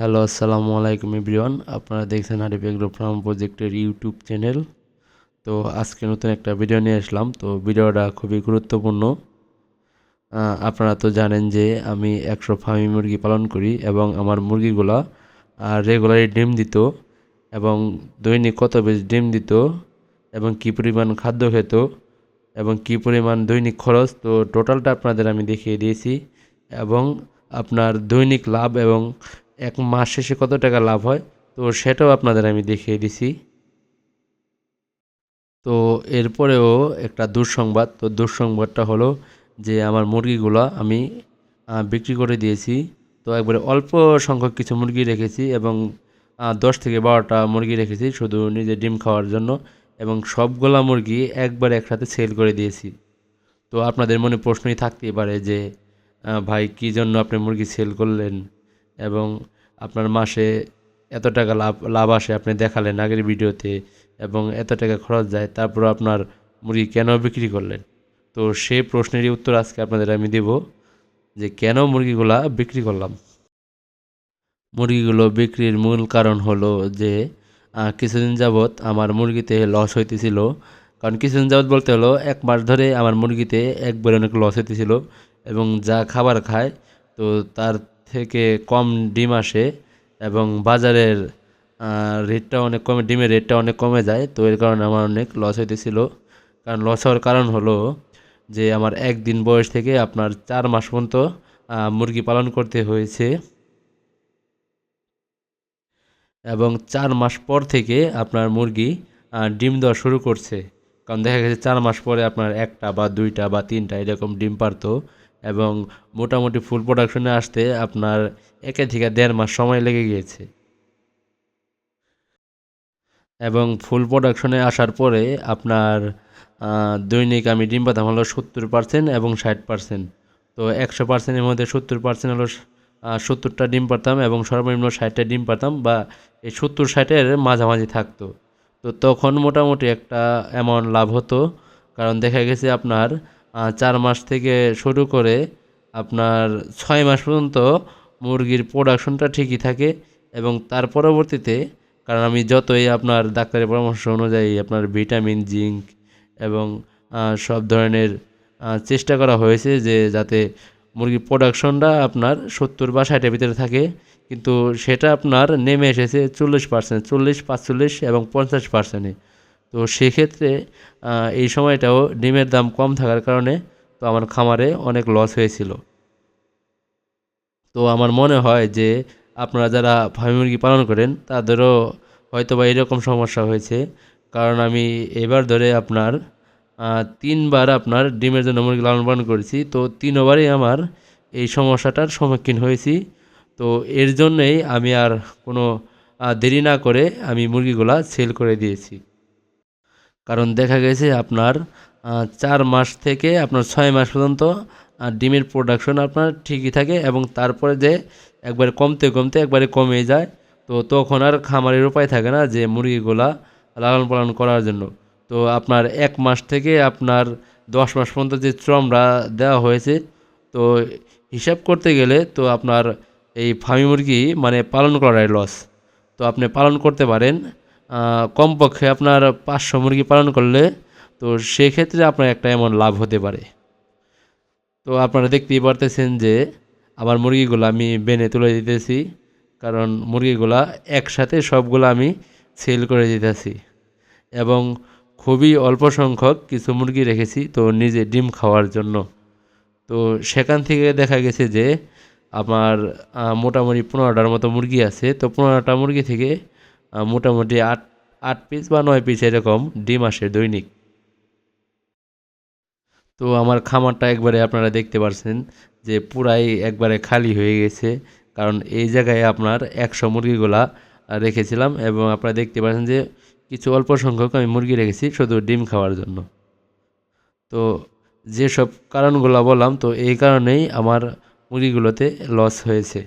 Hello আসসালামু আলাইকুম everyone আপনারা দেখছেন হারিফ এগ্রো ফার্ম প্রজেক্টের ইউটিউব চ্যানেল তো আজকে নতুন একটা ভিডিও নিয়ে আসলাম। তো ভিডিওটা খুবই গুরুত্বপূর্ণ। আপনারা তো জানেন যে আমি একশো ফার্মি মুরগি পালন করি এবং আমার মুরগিগুলা রেগুলারই ডিম দিত এবং দৈনিক কত বেশ ডিম দিত এবং কী পরিমাণ খাদ্য খেত এবং কী পরিমাণ দৈনিক খরচ। তো টোটালটা আপনাদের আমি দেখিয়ে দিয়েছি এবং আপনার দৈনিক লাভ এবং এক মাস শেষে কত টাকা লাভ হয়? তো সেটাও আপনাদের আমি দেখিয়ে দিছি। তো এরপরেও একটা দুঃসংবাদ। তো দুঃসংবাদটা হলো যে আমার মুরগিগুলো আমি বিক্রি করে দিয়েছি। তো একবারে অল্প সংখ্যক কিছু মুরগি রেখেছি এবং দশ থেকে বারোটা মুরগি রেখেছি শুধু নিজে ডিম খাওয়ার জন্য এবং সবগুলা মুরগি একবারে একসাথে সেল করে দিয়েছি। তো আপনাদের মনে প্রশ্নই থাকতেই পারে যে ভাই কী জন্য আপনি মুরগি সেল করলেন? এবং আপনার মাসে এত টাকা লাভ লাভ আসে আপনি দেখালেন আগের ভিডিওতে এবং এত টাকা খরচ যায়, তারপর আপনার মুরগি কেন বিক্রি করলেন? তো সেই প্রশ্নেরই উত্তর আজকে আপনাদের আমি দেব যে কেন মুরগিগুলা বিক্রি করলাম? মুরগিগুলো বিক্রির মূল কারণ হলো যে কিছুদিন যাবৎ আমার মুরগিতে লস হইতেছিল। কারণ কিছুদিন যাবৎ বলতে হলো এক মাস ধরে আমার মুরগিতে একবারে অনেক লস হইতেছিল এবং যা খাবার খায়, তো তার থেকে কম ডিম আসে এবং বাজারের রেটটা অনেক কমে, ডিমের রেটটা অনেক কমে যায়, তো এর কারণে আমার অনেক লস হইতেছিল। কারণ লস হওয়ার কারণ হলো যে আমার একদিন বয়স থেকে আপনার চার মাস পর্যন্ত মুরগি পালন করতে হয়েছে। এবং চার মাস পর থেকে আপনার মুরগি ডিম দেওয়া শুরু করছে। কারণ দেখা গেছে চার মাস পরে আপনার একটা বা দুইটা বা তিনটা এরকম ডিম পারতো। এবং মোটামুটি ফুল প্রোডাকশনে আসতে আপনার একে থেকে দেড় মাস সময় লেগে গিয়েছে। এবং ফুল প্রোডাকশনে আসার পরে আপনার দৈনিক আমি ডিম পাতাম হলো সত্তর পার্সেন্ট এবং ষাট পার্সেন্ট তো একশো পার্সেন্টের মধ্যে সত্তর পার্সেন্ট হলো সত্তরটা ডিম পারতাম এবং সর্বনিম্ন ষাটটা ডিম পারতাম বা এই সত্তর ষাটের মাঝামাঝি থাকতো। তো তখন মোটামুটি একটা অ্যামাউন্ট লাভ হতো। কারণ দেখা গেছে আপনার চার মাস থেকে শুরু করে আপনার ছয় মাস পর্যন্ত মুরগির প্রোডাকশনটা ঠিকই থাকে এবং তার পরবর্তীতে, কারণ আমি যতই আপনার ডাক্তারের পরামর্শ অনুযায়ী আপনার ভিটামিন, জিঙ্ক এবং সব ধরনের চেষ্টা করা হয়েছে যে যাতে মুরগির প্রোডাকশনটা আপনার সত্তর বা ষাটের ভিতরে থাকে। কিন্তু সেটা আপনার নেমে এসেছে চল্লিশ পার্সেন্ট চল্লিশ, পাঁচচল্লিশ এবং পঞ্চাশ পার্সেন্টে তো সেক্ষেত্রে এই সময়টাও ডিমের দাম কম থাকার কারণে তো আমার খামারে অনেক লস হয়েছিল। তো আমার মনে হয় যে, আপনারা যারা ফার্মি মুরগি পালন করেন, তাদেরও হয়তো বা এরকম সমস্যা হয়েছে। কারণ আমি এবার ধরে আপনার তিনবার আপনার ডিমের জন্য মুরগি লালন পালন করেছি। তো তিন তিনবারই আমার এই সমস্যাটার সম্মুখীন হয়েছি। তো এর জন্যেই আমি আর কোনো দেরি না করে আমি মুরগিগুলা সেল করে দিয়েছি। কারণ দেখা গেছে আপনার চার মাস থেকে আপনার ছয় মাস পর্যন্ত ডিমের প্রোডাকশন আপনার ঠিকই থাকে এবং তারপরে যে একবারে কমতে কমতে একবারে কমে যায়, তো তখন আর খামারের উপায় থাকে না যে মুরগিগুলা লালন পালন করার জন্য। তো আপনার এক মাস থেকে আপনার দশ মাস পর্যন্ত যে শ্রমটা দেওয়া হয়েছে, তো হিসাব করতে গেলে তো আপনার এই ফার্মি মুরগি মানে পালন করাই লস তো আপনি পালন করতে পারেন কমপক্ষে আপনার পাঁচশো মুরগি পালন করলে তো সেক্ষেত্রে আপনার একটা এমন লাভ হতে পারে। তো আপনারা দেখতেই পারতেছেন যে আমার মুরগিগুলো আমি বেনে তুলে দিতেছি, কারণ মুরগিগুলা একসাথে সবগুলো আমি সেল করে দিতেছি। এবং খুবই অল্প সংখ্যক কিছু মুরগি রেখেছি তো নিজে ডিম খাওয়ার জন্য। তো সেখান থেকে দেখা গেছে যে আমার মোটামুটি পনেরোটার মতো মুরগি আছে। তো পনেরোটা মুরগি থেকে মোটামুটি আট আট পিস বা নয় পিস এরকম ডিম আসে দৈনিক। তো আমার খামারটা একবারে আপনারা দেখতে পারছেন যে পুরাই একবারে খালি হয়ে গেছে, কারণ এই জায়গায় আপনার একশো মুরগিগুলা রেখেছিলাম এবং আপনারা দেখতে পাচ্ছেন যে কিছু অল্প সংখ্যক আমি মুরগি রেখেছি শুধু ডিম খাওয়ার জন্য। তো যেসব কারণগুলো বললাম, তো এই কারণেই আমার মুরগিগুলোতে লস হয়েছে।